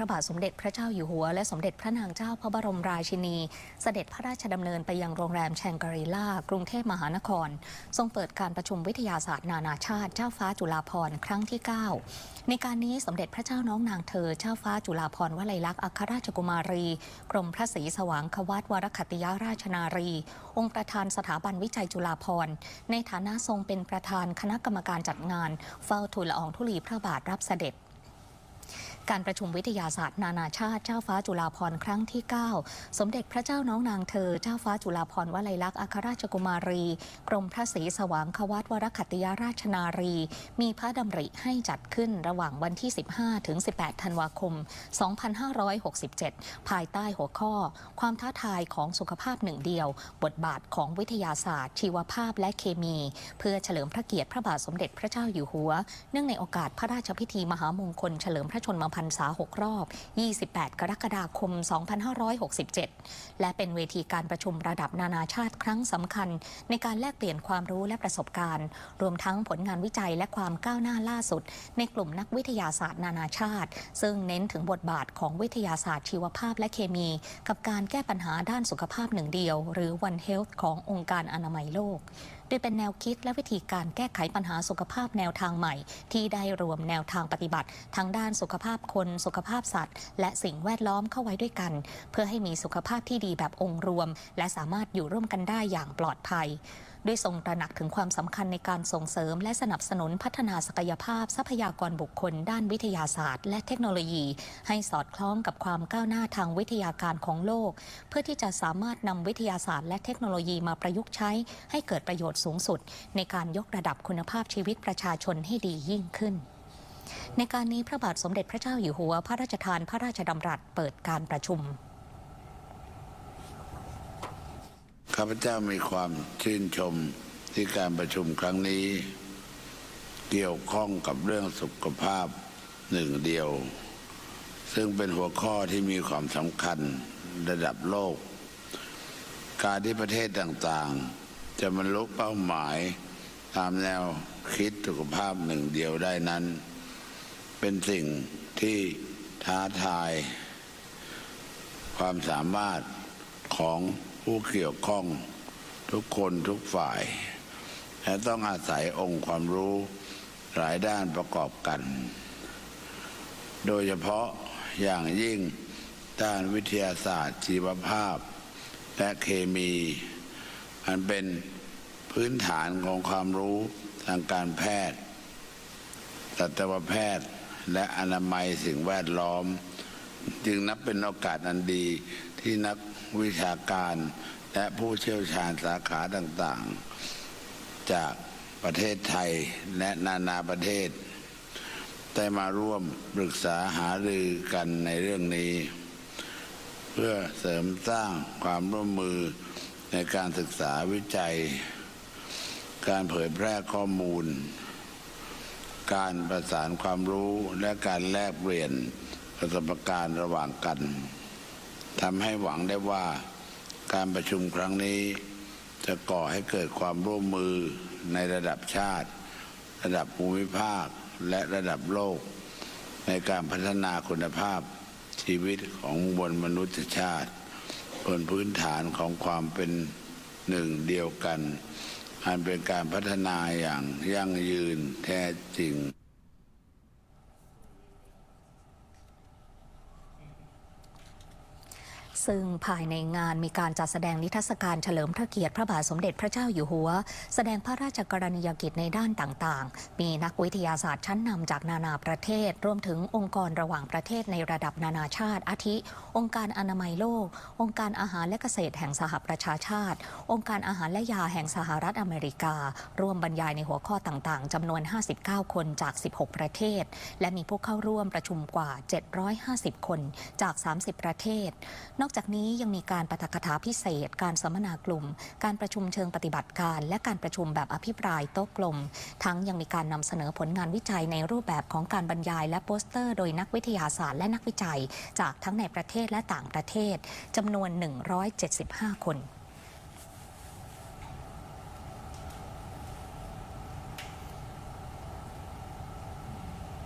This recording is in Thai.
พระบาทสมเด็จพระเจ้าอยู่หัว และสมเด็จพระนางเจ้าพระบรมราชินี เสด็จพระราชดำเนินไปยังโรงแรมแชงกรีล่ากรุงเทพมหานคร ทรงเปิดการประชุมวิทยาศาสตร์นานาชาติเจ้าฟ้าจุฬาภรณ์ครั้งที่ 9 ในการนี้สมเด็จพระเจ้าน้องนางเธอเจ้าฟ้าจุฬาภรณ์วลัยลักษณ์อัครราชกุมารี กรมพระศรีสว่างควัตวรคัตติยราชนารี องค์ประธานสถาบันวิจัยจุฬาภรณ์ในฐานะทรงเป็นประธานคณะกรรมการจัดงาน เฝ้าทูลละอองธุลีพระบาทรับเสด็จ การประชุมวิทยาศาสตร์ นานาชาติเจ้าฟ้าจุฬาภรณ์ครั้งที่ 9 สมเด็จพระเจ้าน้องนางเธอ เจ้าฟ้าจุฬาภรณ์วลัยลักษณ์อัครราชกุมารี กรมพระศรีสว่างควัตวรคัตติยราชนารี มีพระดำริให้จัดขึ้นระหว่างวันที่ 15 ถึง 18 ธันวาคม 2567 ภายใต้หัวข้อ ความท้าทายของสุขภาพหนึ่งเดียว บทบาทของวิทยาศาสตร์ ชีวภาพและเคมี เพื่อเฉลิมพระเกียรติพระบาทสมเด็จพระเจ้าอยู่หัว เนื่องในโอกาสพระราชพิธีมหามงคลเฉลิมพระชนมพรรษา 6 รอบ 28 กรกฎาคม 2567 และเป็นเวทีการประชุมระดับนานาชาติครั้งสำคัญ ในการแลกเปลี่ยนความรู้และประสบการณ์ รวมทั้งผลงานวิจัยและความก้าวหน้าล่าสุด ในกลุ่มนักวิทยาศาสตร์นานาชาติ ซึ่งเน้นถึงบทบาทของวิทยาศาสตร์ชีวภาพและเคมี กับการแก้ปัญหาด้านสุขภาพหนึ่งเดียว หรือ One Health ขององค์การอนามัยโลก โดยเป็นแนวคิดและวิธีการแก้ไขปัญหาสุขภาพแนวทางใหม่ ที่ได้รวมแนวทางปฏิบัติ ทั้งด้านสุขภาพคนสุขภาพสัตว์ และสิ่งแวดล้อมเข้าไว้ด้วยกัน เพื่อให้มีสุขภาพที่ดีแบบองค์รวม และสามารถอยู่ร่วมกันได้อย่างปลอดภัย ด้วยทรงตระหนักถึงความสำคัญในการส่งเสริม และสนับสนุนพัฒนาศักยภาพทรัพยากรบุคคล ด้านวิทยาศาสตร์ และเทคโนโลยี ให้สอดคล้องกับความก้าวหน้าทางวิทยาการของโลก เพื่อที่จะสามารถนำวิทยาศาสตร์ และเทคโนโลยีมาประยุกต์ใช้ ให้เกิดประโยชน์สูงสุด ในการยกระดับคุณภาพชีวิตประชาชนให้ดียิ่งขึ้นในการนี้พระบาทสมเด็จพระเจ้าอยู่หัว พระราชทานพระราชดำรัสเปิดการประชุม ข้าพเจ้ามีความชื่นชมที่การประชุมครั้งนี้ เกี่ยวข้องกับเรื่องสุขภาพหนึ่งเดียว ซึ่งเป็นหัวข้อที่มีความสำคัญระดับโลก การที่ประเทศต่างๆ จะบรรลุเป้าหมายตามแนวคิดสุขภาพหนึ่งเดียวได้นั้น เป็นสิ่งที่ท้าทาย ความสามารถของ ผู้เกี่ยวข้องทุกคนทุกฝ่าย และต้องอาศัยองค์ความรู้หลายด้านประกอบกัน โดยเฉพาะอย่างยิ่งด้านวิทยาศาสตร์ชีวภาพ และเคมีอันเป็นพื้นฐานของความรู้ทางการแพทย์สัตวแพทย์และอนามัยสิ่งแวดล้อม จึงนับเป็นโอกาสอันดี ที่นักวิชาการและผู้เชี่ยวชาญสาขาต่างๆ จากประเทศไทยและนานาประเทศ ได้มาร่วมปรึกษาหารือกันในเรื่องนี้ เพื่อเสริมสร้างความร่วมมือในการศึกษาวิจัย การเผยแพร่ข้อมูล การประสานความรู้และการแลกเปลี่ยนประสบการณ์ระหว่างกัน ทำให้หวังได้ว่าการประชุมครั้งนี้ จะก่อให้เกิดความร่วมมือในระดับชาติ ระดับภูมิภาคและระดับโลก ในการพัฒนาคุณภาพชีวิตของมวลมนุษยชาติบนพื้นฐานของความเป็นหนึ่งเดียวกันอันเป็นการพัฒนาอย่างยั่งยืนแท้จริง ซึ่งภายในงานมีการจัดแสดงนิทรรศการเฉลิมพระเกียรติพระบาทสมเด็จพระเจ้าอยู่หัว แสดงพระราชกรณียกิจในด้านต่างๆ มีนักวิทยาศาสตร์ชั้นนำจากนานาประเทศ รวมถึงองค์กรระหว่างประเทศในระดับนานาชาติ อาทิ องค์การอนามัยโลก องค์การอาหารและเกษตรแห่งสหประชาชาติ องค์การอาหารและยาแห่งสหรัฐอเมริกา ร่วมบรรยายในหัวข้อต่างๆจำนวน 59 คนจาก 16 ประเทศ และมีผู้เข้าร่วมประชุมกว่า 750 คนจาก 30 ประเทศนอกจากนี้ยังมีการปาฐกถาพิเศษ การสัมมนากลุ่ม การประชุมเชิงปฏิบัติการ และการประชุมแบบอภิปรายโต๊ะกลม ทั้งยังมีการนำเสนอผลงานวิจัยในรูปแบบของการบรรยายและโปสเตอร์ โดยนักวิทยาศาสตร์และนักวิจัย จากทั้งในประเทศและต่างประเทศจำนวน 175 คน